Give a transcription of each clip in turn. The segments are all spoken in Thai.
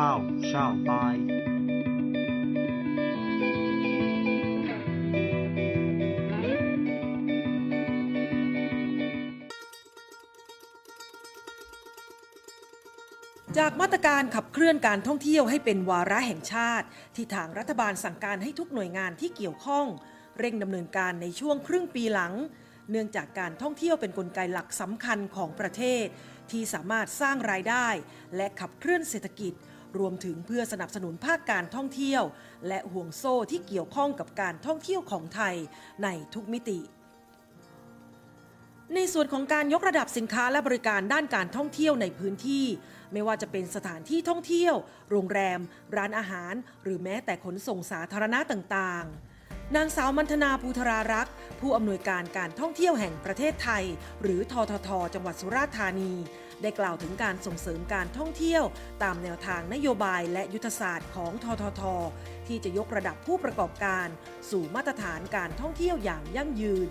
ราวชาวใต้จากมาตรการขับเคลื่อนการท่องเที่ยวให้เป็นวาระแห่งชาติ ที่ทางรัฐบาลสั่งการให้ทุกหน่วยงานที่เกี่ยวข้อง เร่งดำเนินการในช่วงครึ่งปีหลัง เนื่องจากการท่องเที่ยวเป็นนกลไกหลักสำคัญของประเทศ ที่สามารถสร้างรายได้ และขับเคลื่อนเศรษฐกิจ รวมถึงเพื่อสนับสนุนภาคการท่องเที่ยว และห่วงโซ่ที่เกี่ยวข้องกับการท่องเที่ยวของไทยในทุกมิติในส่วนของการยกระดับสินค้าและบริการด้านการท่องเที่ยวในพื้นที่ ไม่ว่าจะเป็นสถานที่ท่องเที่ยว โรงแรม ร้านอาหาร หรือแม้แต่ขนส่งสาธารณะต่างๆ นางสาวมันธนาภูธรารักษ์ ผู้อำนวยการการท่องเที่ยวแห่งประเทศไทย หรือททท จังหวัดสุราษฎร์ธานี ได้กล่าวถึงการส่งเสริมการท่องเที่ยว ตามแนวทางนโยบายและยุทธศาสตร์ของททท ที่จะยกระดับผู้ประกอบการ สู่มาตรฐานการท่องเที่ยวอย่างยั่งยืน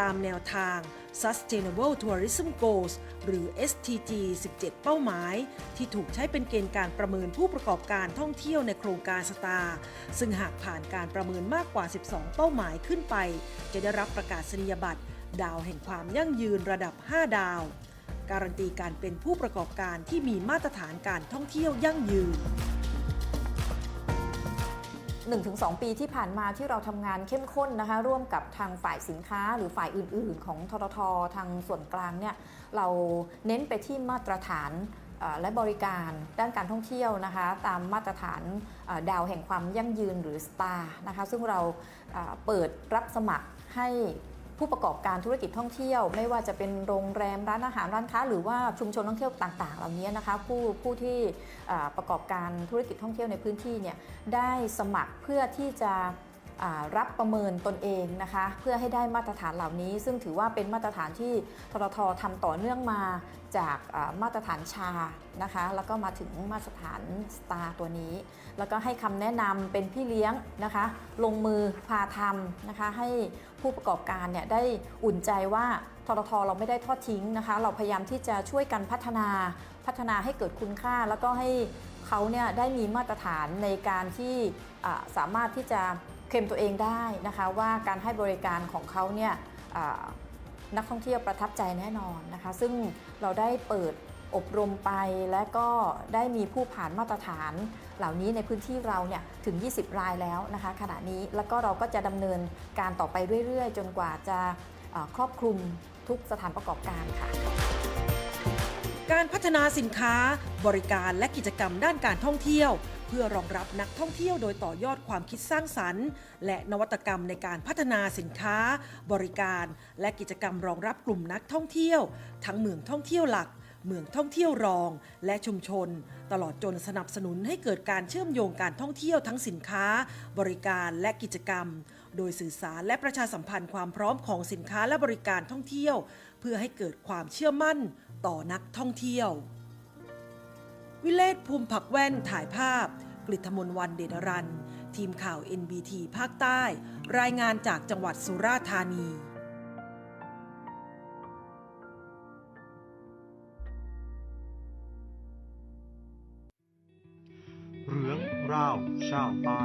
ตามแนวทาง Sustainable Tourism Goals หรือ STG 17 เป้าหมาย ที่ถูกใช้เป็นเกณฑ์การประเมินผู้ประกอบการท่องเที่ยวในโครงการสตาร์ซึ่งหากผ่านการประเมินมากกว่า 12 เป้าหมายขึ้นไป จะได้รับประกาศนียบัตร ดาวแห่งความยั่งยืนระดับ 5 ดาว การันตีการเป็นผู้ประกอบการที่มีมาตรฐานการท่องเที่ยวยั่งยืน 1-2 ปีที่ผ่านมาที่เราทำงานเข้มข้นนะคะ ร่วมกับทางฝ่ายสินค้าหรือฝ่ายอื่น ๆ ของททททางส่วนกลางเนี่ยเราเน้นไปที่มาตรฐานและบริการด้านการท่องเที่ยวนะคะ ตามมาตรฐานดาวแห่งความยั่งยืนหรือ STAR นะคะซึ่งเราเปิดรับสมัครให้ ผู้ประกอบการธุรกิจท่องเที่ยว ไม่ว่าจะเป็นโรงแรมร้านอาหารร้านค้า หรือว่าชุมชนท่องเที่ยวต่าง ๆ เหล่านี้นะคะผู้ผู้ที่ประกอบการธุรกิจท่องเที่ยวในพื้นที่เนี่ยได้สมัครเพื่อที่จะ รับประเมินตนเองนะคะ เพื่อให้ได้มาตรฐานเหล่านี้ ซึ่งถือว่าเป็นมาตรฐานที่ททททำต่อเนื่องมาจากมาตรฐานชานะคะ แล้วก็มาถึงมาตรฐานสตาร์ตัวนี้ แล้วก็ให้คำแนะนำเป็นพี่เลี้ยงนะคะ ลงมือพาทำนะคะ ให้ผู้ประกอบการเนี่ยได้อุ่นใจว่าทททเราไม่ได้ทอดทิ้งนะคะ เราพยายามที่จะช่วยกันพัฒนาพัฒนาให้เกิดคุณค่า แล้วก็ให้เขาเนี่ยได้มีมาตรฐานในการที่สามารถที่จะ เคลมตัวเองได้นะคะว่าการให้บริการของเขาเนี่ยนักท่องเที่ยวประทับใจแน่นอนนะคะ ซึ่งเราได้เปิดอบรมไปและก็ได้มีผู้ผ่านมาตรฐานเหล่านี้ในพื้นที่เราเนี่ยถึง 20 รายแล้วนะคะขณะนี้แล้วก็เราก็จะดำเนินการต่อไปเรื่อยๆ จนกว่าจะครอบคลุมทุกสถานประกอบการค่ะ การพัฒนาสินค้า บริการและกิจกรรมด้านการท่องเที่ยว เพื่อรองรับนักท่องเที่ยวโดยต่อยอดความคิดสร้างสรรค์ และนวัตกรรมในการพัฒนาสินค้า บริการ และกิจกรรมรองรับกลุ่มนักท่องเที่ยว ทั้งเมืองท่องเที่ยวหลักเมืองท่องเที่ยวรองและชุมชน ตลอดจนสนับสนุนให้เกิดการเชื่อมโยงการท่องเที่ยวทั้งสินค้า บริการและกิจกรรม โดยสื่อสารและประชาสัมพันธ์ความพร้อมของสินค้าและบริการท่องเที่ยว เพื่อให้เกิดความเชื่อมั่น ต่อนักท่องเที่ยว วิเลศภูมิผักแว่นถ่ายภาพ กฤษมนวันเดชรัน ทีมข่าว NBT ภาคใต้ รายงานจากจังหวัดสุราษฎร์ธานีเรื่องร่าวชาวใต้